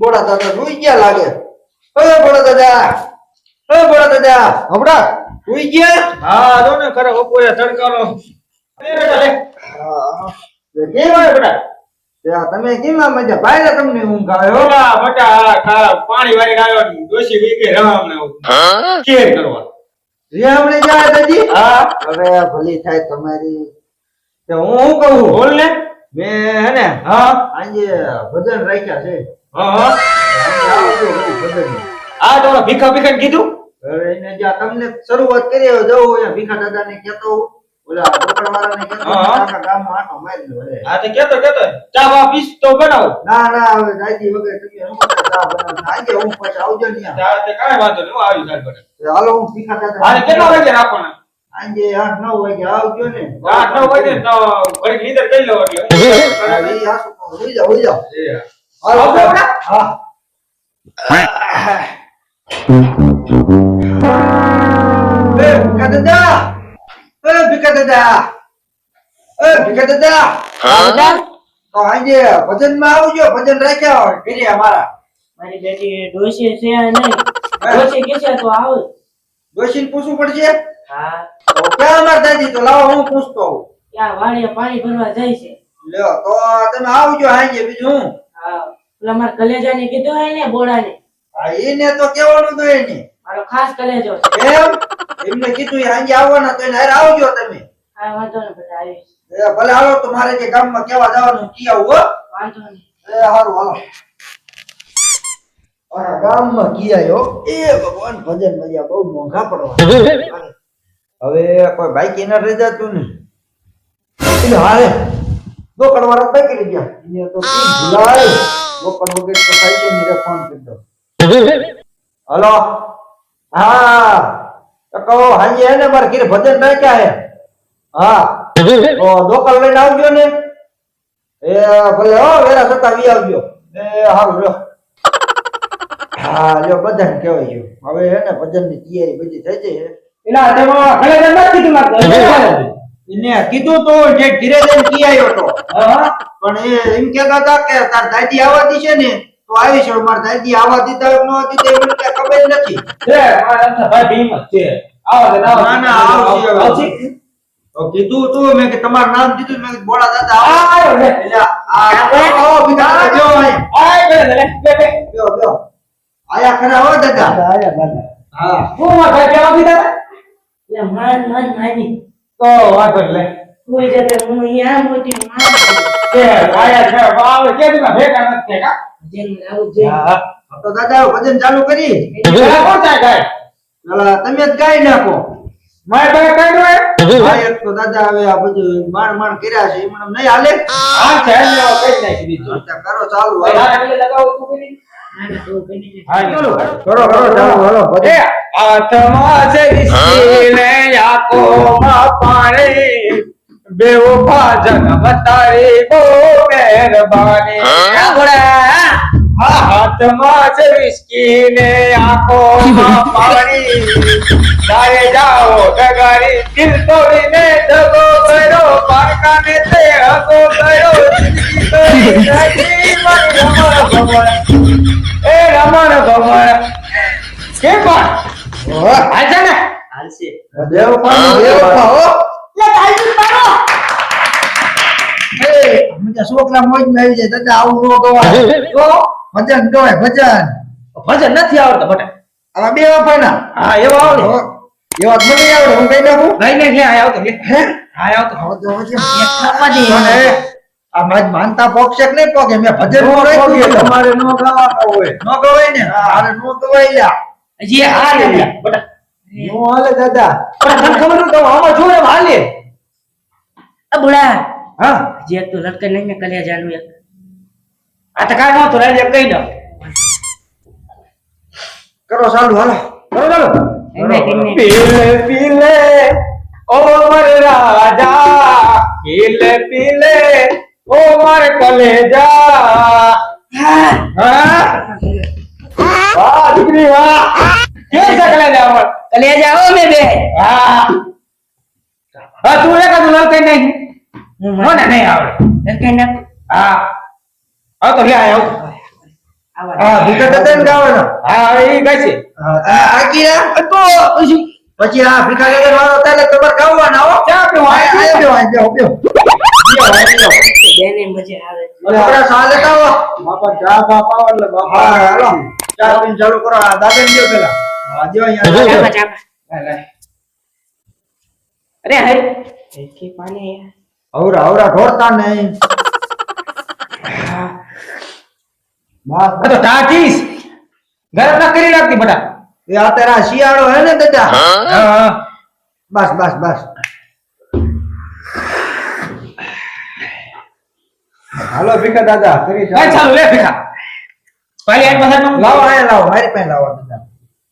બોડા દાદા સુઈ ગયા લાગે. ઓય બોડા દાદા ઓય બોડા દાદા. હમણાં સુઈ ગયા? હા જો ને ખરે બપોરે તડકાનો. એ બેટા લે. હા. કેમ આવે બેટા? ત્યાં તમે કેમ મજા ભાઈ તમને ઊંઘ આવે બટા પાણી વાળી આવ્યો વીકે કેર કરવા. રેવણે જાય દાદી? હા. અરે ભલી થાય તમારી. તે હું શું કહું? બોલ ને. મેં હે ને હા. આજે ભજન રાખ્યા છે. હા હા. આ તો ભીખા ભીખા કીધું એને જ્યાં તમને શરૂઆત કરી જવું હોય ભીખા. ઓલા આખા ગામમાં આંટો મારી. હા તો કેતો કેતો ચા બા પીસ તો બનાવો ના ના હવે દાદી વગર તમે શું ચા બનાવતા? આજે હું પછી આવજો ને. ચા તે કાંઈ વાંધો નહીં આવી જાય બેટા હાલો હું ભીખા દાદા હાલે કેટલા વાગે રાખવાના આજે આઠ નવ વાગે આવજો ને આઠ નવ વાગે તો કરી લો એટલે હા. હોઈ હોઈ. એ. હાલો, આવજો ભજન રાખ્યા છે હા ક્યાં દાદી લાવો હું પૂછતો ત્યાં વાડીએ પાણી ભરવા જાય છે લ્યો તો તમે આવજો હાજે બીજું હું હા કલેજા ને કલેજાને કીધું હોય ને બોડાને હા એને તો કેવાનું તો એને મારો ખાસ કલેજો છે. એમ? એમને કીધું એ આવવાના તો એને હારે આવજો તમે. હા વાંધો નહીં બધા આવીશ. એ ભલે હાલો તો મારે જે ગામમાં કેવા જવાનું કી આવું હો. વાંધો નહીં. એ હારું હાલો. મારા ગામમાં કી આવ્યો એ ભગવાન ભજન મજા બહુ મોંઘા પડવા. હવે કોઈ બાઈક એના રહી જતું ને? એટલે હારે દોકડ વાળા બાઈક લઈ तो એને वो કી ભૂલાય દોકડ વગર તો થાય છે ને ફોન કરી દો. હલો. હા. તો કહો હાજી હે ને મારે ઘરે ભજન રાખ્યા હે? હા. તો દોકડ લઈને આવજો ને. એ ભલે હો વેરા થતા વી આવજો. એ હારું લ્યો. હા લ્યો બધાને કહેવાય ગયું હવે હે ને ભજનની તૈયારી બધી થઈ જાય એલા તેમાં કીધું લાગતું એને કીધું તો જે ધીરે ધીરે કી આવ્યો તો. પણ એ એમ કહેતા હતા કે તાર દાદી આવવા છે ને તો આવી છે માર દાદી આવવા દીધા ન હતી તે મને ખબર નથી. છે મારા ભાઈ ભીમ છે. આવો ના ના આવશે આવશે તો કીધું તું મેં કે તમારું નામ દીધું મેં બોળા દાદા આ આવ્યો લે એટલે આ આવો ભીખા જો આય બે લે બે બે. લ્યો લ્યો આયા ખરા હો દાદા. હા. હું માં ભાઈ કેવા કીધા એટલે માન માન માની તો વાંધો લે. કોઈ જતે હું અહીંયા મોટી માં કે આયા છે વાવ કે તમે ભેગા નથી કા? જેમ આવું જે તો દાદા ભજન ચાલુ કરી. કોણ થાય ગાય? તમે જ ગાય નાખો. મારે ભાઈ કઈ તો દાદા હવે આ બધું માણ માણ કર્યા છે એમને નહીં હાલે. હા કઈ નાખી દીધું. કરો ચાલુ લગાવો તું કરો કરો ચાલુ પાણી. મહેરબાની. હાથમાં છે વિસ્કીને આંખોમાં પાણી. તારે જાઓ ડગારી દિલ તોડીને દગો કર્યો પારકાને તે હગો કર્યો. એ રમણ ભમણ કે પણ? હાલ છે ને? હાલશે દેવ પણ દેવ પાહો. એ, અમે તો છોકરા મોજમાં આવી જાય દાદા આવું ન ગવાય. ભજન કહેવાય ભજન. ભજન નથી આવડતા બટા. આવા બે વફાના. હા એવો આવડે એવા જ મને આવડે હું કઈ નાખું? નહીં નહીં હે આવતો લે. હે? હા. આવતો આ માનતા પોક્ષે કે નહીં પોકે મેં ભજન નો રાખ્યું તમારે નો હોય. નો ગવાય ને? આને નો ગવાય લ્યા. હજી આ લે લે બટા. નો હાલે દાદા. પણ ખબર આમાં હાલે? આ હા? જે તું તો લટકન નહીં ને કલેજાનું એક. આ તો કાંઈ નહોતું રાજા કહી દો. કરો ચાલુ હાલો. કરો ચાલો. પીલે પીલે ઓ મર રાજા. પીલે પીલે ઓ મર કલેજા. હા? વાહ દીકરી વાહ. કે સકલે જાવ કલે કલેજા મે બે. હા. હા તું એક તું લલકાઈ નહીં. મને નહીં આવડે. લટકન નાખ? હા. હા તો લે આવ હા. ભીખા દાદાને ગાવાનો હા એ ગાય છે. હા, તમે તો પછી પછી આ ભીખા દાદા વાળો ત્યારે તમારે ગાવાના હો. ચા પીવા આ પીવો આ પીવો બેને મજા આવે છોકરા સાલે ગાવો બાપા ચા બાપા એટલે બાપા. હાલો. ચા પીને ચાલુ કરો. આ દાદાને દ્યો પેલા. અરે હરી કે પાને યાર હવરા ઢોરતા નહીં. બસ આ તો ટાટીસ ગરમ ના કરી નાખતી બટા એ આ તારા શિયાળો હે ને દાદા? હા. બસ બસ બસ. હાલો ભીખા દાદા કરી કાંઈ ચાલો લે ભીખા. પાલી આઠ પસાર લાવો આયા લાવો મારી પાસે લાવો દાદા.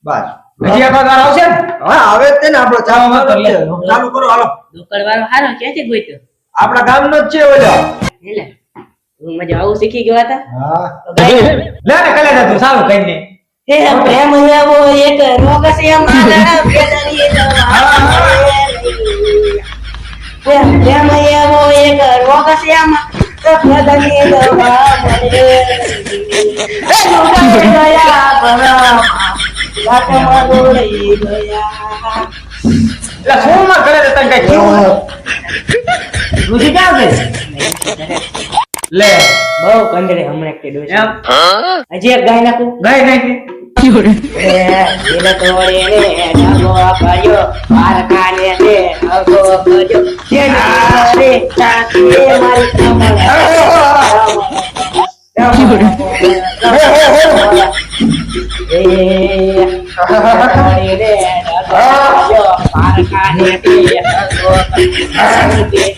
બસ. હજી એક વાર આવશે ને? હા આવે જ તે ને આપણો ચા હા, વાળો લે. જ છે. ચાલુ કરો હાલો. દુકાળ વાળો હારો ક્યાંથી ગોઈતો આપણા ગામનો જ છે ઓલો. મજા આવું શીખી ગયા હતા. હા. લે ને કલે તું સારું કઈ નહીં. હે પ્રેમ એવો એક રોગ છે મારા પેદરી પ્રેમ પ્રેમ એવો એક રોગ છે મારા પેદરી દવા મને. એ જોડાઈ ગયા બરા લાટમાં દોડી ગયા. એટલે શું માં કરે તને કઈ ક્યાં છે? લે. બહુ કંદરે હમણે કેડો છે હજી એક ગાય નાખું? ગાય નાખી. એ દિલ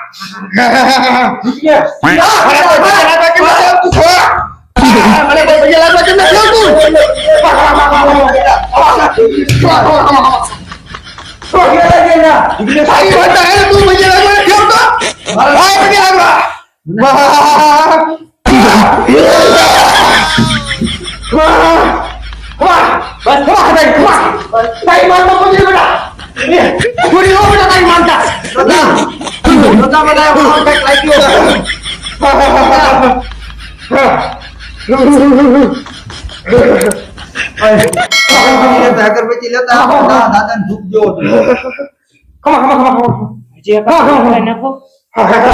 તમારા ભમર દાદા નો છે પૂછો શું થયું દાદા જીગો આવ્યો હે જીગો જીગો જીગો અગરબત્તી લેતા આવો, દા- દાદાને ધૂપ તો. ખમા ખમા ખમા ખમા જે કામ નાખો આત્મા